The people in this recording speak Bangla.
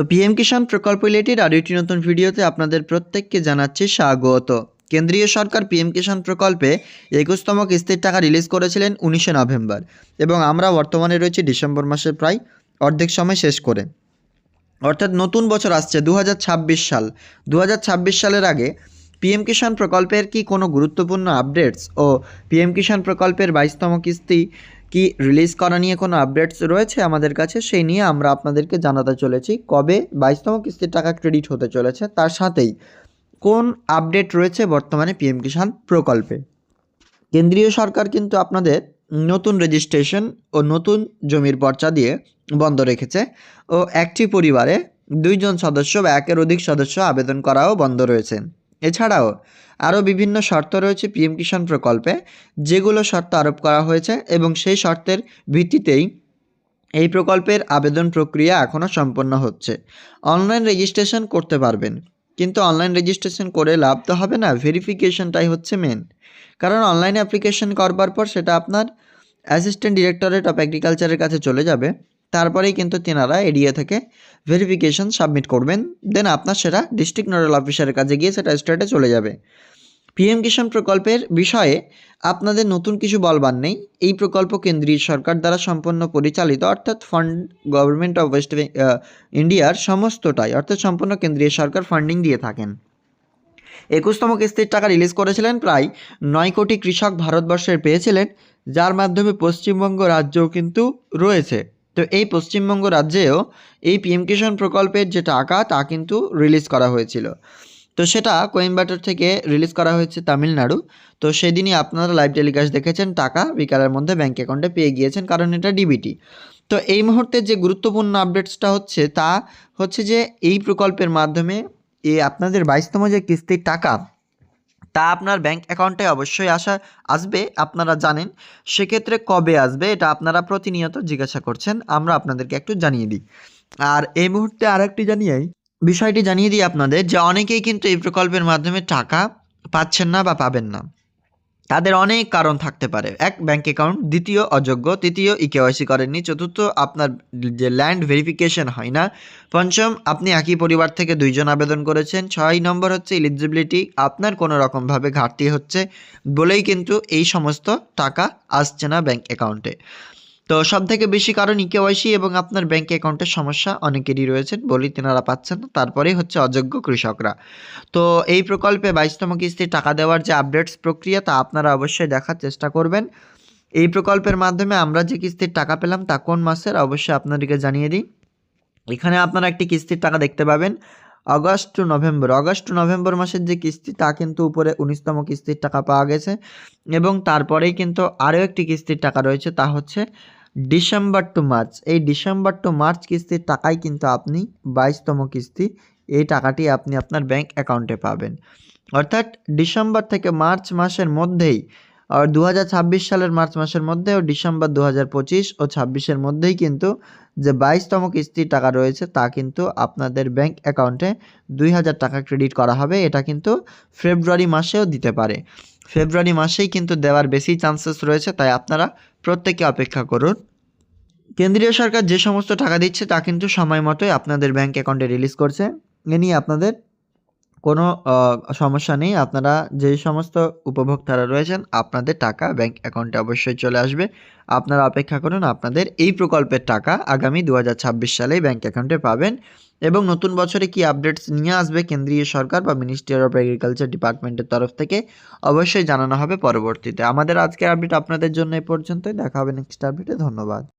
তো পিএম কিষাণ প্রকল্প রিলেটেড আরও একটি নতুন ভিডিওতে আপনাদের প্রত্যেককে জানাচ্ছি স্বাগত। কেন্দ্রীয় সরকার পিএম কিষাণ প্রকল্পে একুশতম কিস্তির টাকা রিলিজ করেছিলেন উনিশে নভেম্বর এবং আমরা বর্তমানে রয়েছি ডিসেম্বর মাসের প্রায় অর্ধেক সময় শেষ করে। অর্থাৎ নতুন বছর আসছে দু হাজার ছাব্বিশ সাল। দু হাজার ছাব্বিশ সালের আগে পিএম কিষাণ প্রকল্পের কি কোনো গুরুত্বপূর্ণ আপডেটস ও পিএম কিষাণ প্রকল্পের বাইশতম কিস্তি কি রিলিজ করা নিয়ে কোনো আপডেটস রয়েছে আমাদের কাছে, সেই নিয়ে আমরা আপনাদেরকে জানাতে চলেছি কবে বাইশতম কিস্তির টাকা ক্রেডিট হতে চলেছে, তার সাথেই কোন আপডেট রয়েছে বর্তমানে পিএম কিষাণ প্রকল্পে? কেন্দ্রীয় সরকার কিন্তু আপনাদের নতুন রেজিস্ট্রেশন ও নতুন জমির পর্চা দিয়ে বন্ধ রেখেছে ও একটি পরিবারে দুইজন সদস্য বা একের অধিক সদস্য আবেদন করাও বন্ধ রয়েছে। এছাড়াও আরও বিভিন্ন শর্ত রয়েছে পিএম কিষাণ প্রকল্পে, যেগুলো শর্ত আরোপ করা হয়েছে এবং সেই শর্তের ভিত্তিতেই এই প্রকল্পের আবেদন প্রক্রিয়া এখনও সম্পন্ন হচ্ছে। অনলাইন রেজিস্ট্রেশন করতে পারবেন, কিন্তু অনলাইন রেজিস্ট্রেশন করে লাভ তো হবে না, ভেরিফিকেশনটাই হচ্ছে মেন কারণ অনলাইন অ্যাপ্লিকেশন করবার পর সেটা আপনার অ্যাসিস্ট্যান্ট ডিরেক্টরেট অফ এগ্রিকালচারের কাছে চলে যাবে। তারপরেই কিন্তু তেনারা এরিয়া থেকে ভেরিফিকেশন সাবমিট করবেন। দেন আপনার সেটা ডিস্ট্রিক্ট নোডাল অফিসারের কাছে গিয়ে সেটা স্টেটে চলে যাবে। পিএম কিষাণ প্রকল্পের বিষয়ে আপনাদের নতুন কিছু বলবার নেই। এই প্রকল্প কেন্দ্রীয় সরকার দ্বারা সম্পন্ন পরিচালিত, অর্থাৎ ফান্ড গভর্নমেন্ট অফ ওয়েস্ট ইন্ডিয়ার সমস্তটাই, অর্থাৎ সম্পূর্ণ কেন্দ্রীয় সরকার ফান্ডিং দিয়ে থাকেন। একুশতম কিস্তির টাকা রিলিজ করেছিলেন প্রায় নয় কোটি কৃষক ভারতবর্ষের পেয়েছিলেন, যার মাধ্যমে পশ্চিমবঙ্গ রাজ্যও কিন্তু রয়েছে। তো এই পশ্চিমবঙ্গ রাজ্যেও এই পিএম কিষাণ প্রকল্পের যে টাকা, তা কিন্তু রিলিজ করা হয়েছিল। তো সেটা কোয়েম্বাটোর থেকে রিলিজ করা হয়েছে তামিলনাড়ু। তো সেদিনই আপনারা লাইভ টেলিকাস্ট দেখেছেন, টাকা বিকালের মধ্যে ব্যাঙ্ক অ্যাকাউন্টে পেয়ে গিয়েছেন, কারণ এটা ডিবিটি তো এই মুহূর্তে যে গুরুত্বপূর্ণ আপডেটসটা হচ্ছে, তা হচ্ছে যে এই প্রকল্পের মাধ্যমে এই আপনাদের বাইশতম যে কিস্তির টাকা তা আপনার ব্যাংক অ্যাকাউন্টে অবশ্যই আসা, আসবে, আপনারা জানেন। সেক্ষেত্রে কবে আসবে এটা আপনারা প্রতিনিয়ত জিজ্ঞাসা করছেন, আমরা আপনাদেরকে একটু জানিয়ে দিই। আর এই মুহূর্তে আরেকটি জানিয়েই বিষয়টি জানিয়ে দিই আপনাদের যে অনেকেই কিন্তু এই প্রকল্পের মাধ্যমে টাকা পাচ্ছেন না বা পাবেন না। তাদের অনেক কারণ থাকতে পারে। এক ব্যাংক অ্যাকাউন্ট দ্বিতীয়, অযোগ্য, তৃতীয় ই কেওয়াইসি করেননি, চতুর্থ, আপনার যে ল্যান্ড ভেরিফিকেশন হয় না, পঞ্চম, আপনি একই পরিবার থেকে দুইজন আবেদন করেছেন, ছয় নম্বর হচ্ছে ইলিজিবিলিটি আপনার কোনো রকমভাবে ঘাটতি হচ্ছে বলেই কিন্তু এই সমস্ত টাকা আসছে না ব্যাংক অ্যাকাউন্টে তো সব থেকে বেশি কারণ ইকেওয়াইসি এবং আপনার ব্যাংক অ্যাকাউন্টের সমস্যা অনেকেরই রয়েছেন বলেই তেনারা পাচ্ছেন না। তারপরেই হচ্ছে অযোগ্য কৃষকরা। তো এই প্রকল্পে বাইশতম কিস্তির টাকা দেওয়ার যে আপডেটস প্রক্রিয়া তা আপনারা অবশ্যই দেখার চেষ্টা করবেন। এই প্রকল্পের মাধ্যমে আমরা যে কিস্তির টাকা পেলাম তা কোন মাসের অবশ্যই আপনাদেরকে জানিয়ে দিই। এখানে আপনারা একটি কিস্তির টাকা দেখতে পাবেন। August to November. August to November মাসের যে কিস্তি তা কিন্তু উপরে উনিশতম কিস্তির টাকা পাওয়া গেছে এবং তারপরেই কিন্তু আরও একটি কিস্তির টাকা রয়েছে তা হচ্ছে ডিসেম্বর টু মার্চ। এই ডিসেম্বর টু মার্চ কিস্তির টাকাই কিন্তু আপনি বাইশতম কিস্তি। এই টাকাটি আপনি আপনার ব্যাংক অ্যাকাউন্টে পাবেন। অর্থাৎ ডিসেম্বর থেকে মার্চ মাসের মধ্যেই আর দু হাজার ছাব্বিশ সালের মার্চ মাসের মধ্যে ও ডিসেম্বর দু ও ছাব্বিশের মধ্যেই কিন্তু যে বাইশতম কিস্তির টাকা রয়েছে তা কিন্তু আপনাদের ব্যাংক অ্যাকাউন্টে দুই হাজার টাকা ক্রেডিট করা হবে। এটা কিন্তু ফেব্রুয়ারি মাসেও দিতে পারে। ফেব্রুয়ারি মাসেই কিন্তু দেওয়ার বেশি চান্সেস রয়েছে, তাই আপনারা প্রত্যেকে অপেক্ষা করুন। কেন্দ্রীয় সরকার যে সমস্ত টাকা দিচ্ছে তা কিন্তু সময় মতোই আপনাদের ব্যাংক অ্যাকাউন্টে রিলিজ করছে। এ নিয়ে আপনাদের কোনো সমস্যা নেই। আপনারা যে সমস্ত উপভোক্তারা রয়েছেন, আপনাদের টাকা ব্যাংক অ্যাকাউন্টে অবশ্যই চলে আসবে। আপনারা অপেক্ষা করুন, আপনাদের এই প্রকল্পের টাকা আগামী দু হাজার ছাব্বিশ সালেই ব্যাংক অ্যাকাউন্টে পাবেন এবং নতুন বছরে কি আপডেটস নিয়ে আসবে কেন্দ্রীয় সরকার বা মিনিস্ট্রি অফ এগ্রিকালচার ডিপার্টমেন্টের তরফ থেকে, অবশ্যই জানানো হবে পরবর্তীতে। আমাদের আজকের আপডেট আপনাদের জন্য এ পর্যন্তই। দেখা হবে নেক্সট আপডেটে ধন্যবাদ।